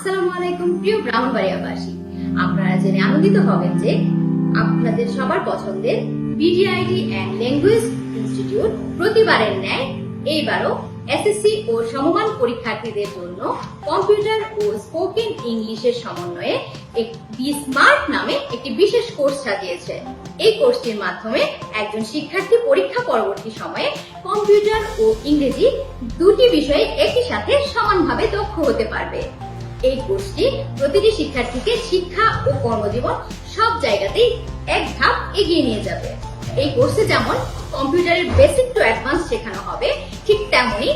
আসসালামু আলাইকুম প্রিয় আপনারা জেনে আনন্দিত হবেন যে আপনাদের সবার পছন্দের বিডিআইডি অ্যান্ড ল্যাঙ্গুয়েজ ইনস্টিটিউট প্রতিবারের ন্যায় এইবারও এসএসসি ও সমমান পরীক্ষার্থীদের জন্য কম্পিউটার ও স্পোকেন ইংলিশের সমন্বয়ে একটি স্মার্ট নামে একটি বিশেষ কোর্স সাজিয়েছে। এই কোর্সটির মাধ্যমে একজন শিক্ষার্থী পরীক্ষা পরবর্তী সময়ে কম্পিউটার ও ইংরেজি দুটি বিষয়ে একই সাথে সমানভাবে দক্ষ হতে পারবে। এই কোর্সটি প্রতিটি শিক্ষার্থীকে শিক্ষা ও কর্মজীবন সব জায়গাতেই এক ধাপ এগিয়ে নিয়ে যাবে। এই কোর্সে যেমন কম্পিউটারের বেসিক টু অ্যাডভান্স শেখানো হবে, ঠিক তেমনি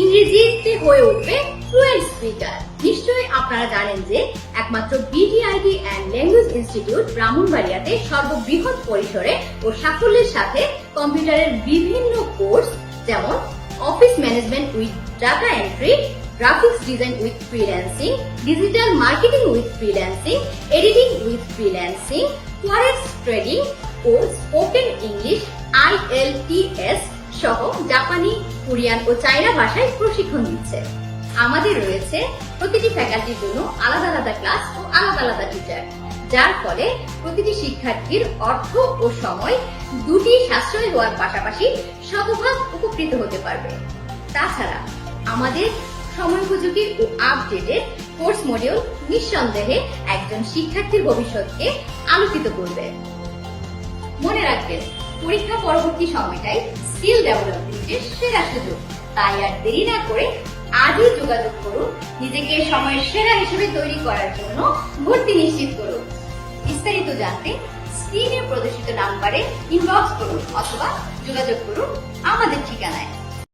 ইংরেজিতে হয়ে উঠবে ফ্লুয়েন্ট স্পিকার। নিশ্চয়ই আপনারা জানেন যে একমাত্র বিডিআইডি অ্যান্ড ল্যাঙ্গুয়েজ ইনস্টিটিউট ব্রাহ্মণবাড়িয়াতে সর্ববৃহৎ পরিসরে ও সাফল্যের সাথে কম্পিউটারের বিভিন্ন কোর্স, যেমন office management with data entry graphics design with freelancing digital marketing with freelancing editing with freelancing forex trading ও স্পোকেন ইংলিশ আইএলটিএস সহ জাপানি, কোরিয়ান ও চাইনা ভাষায় প্রশিক্ষণ দিচ্ছে। আমাদের রয়েছে প্রতিটি ফ্যাকাল্টির জন্য আলাদা আলাদা ক্লাস ও আলাদা আলাদা টিচার যার ফলে প্রতিটি শিক্ষার্থীর অর্থ ও সময় দুটি সাশ্রয় হওয়ার পাশাপাশি শতভাগ উপকৃত হতে পারবে। তাছাড়া আমাদের সময়োপযোগী ও আপডেটেড কোর্স মডিউল নিঃসন্দেহে একজন শিক্ষার্থীর ভবিষ্যৎকে আলোকিত করবে। মনে রাখবেন পরীক্ষা পরবর্তী সময়টাই স্কিল ডেভেলপমেন্টের সেরা সুযোগ। তাই আর দেরি না করে আজই যোগাযোগ করুন, নিজেকে সময়ের সেরা হিসেবে তৈরি করার জন্য ভর্তি নিশ্চিত করুন। বিস্তারিত জানতে স্ক্রিনে প্রদর্শিত নাম্বারে ইনবক্স করুন অথবা যোগাযোগ করুন আমাদের ঠিকানায়।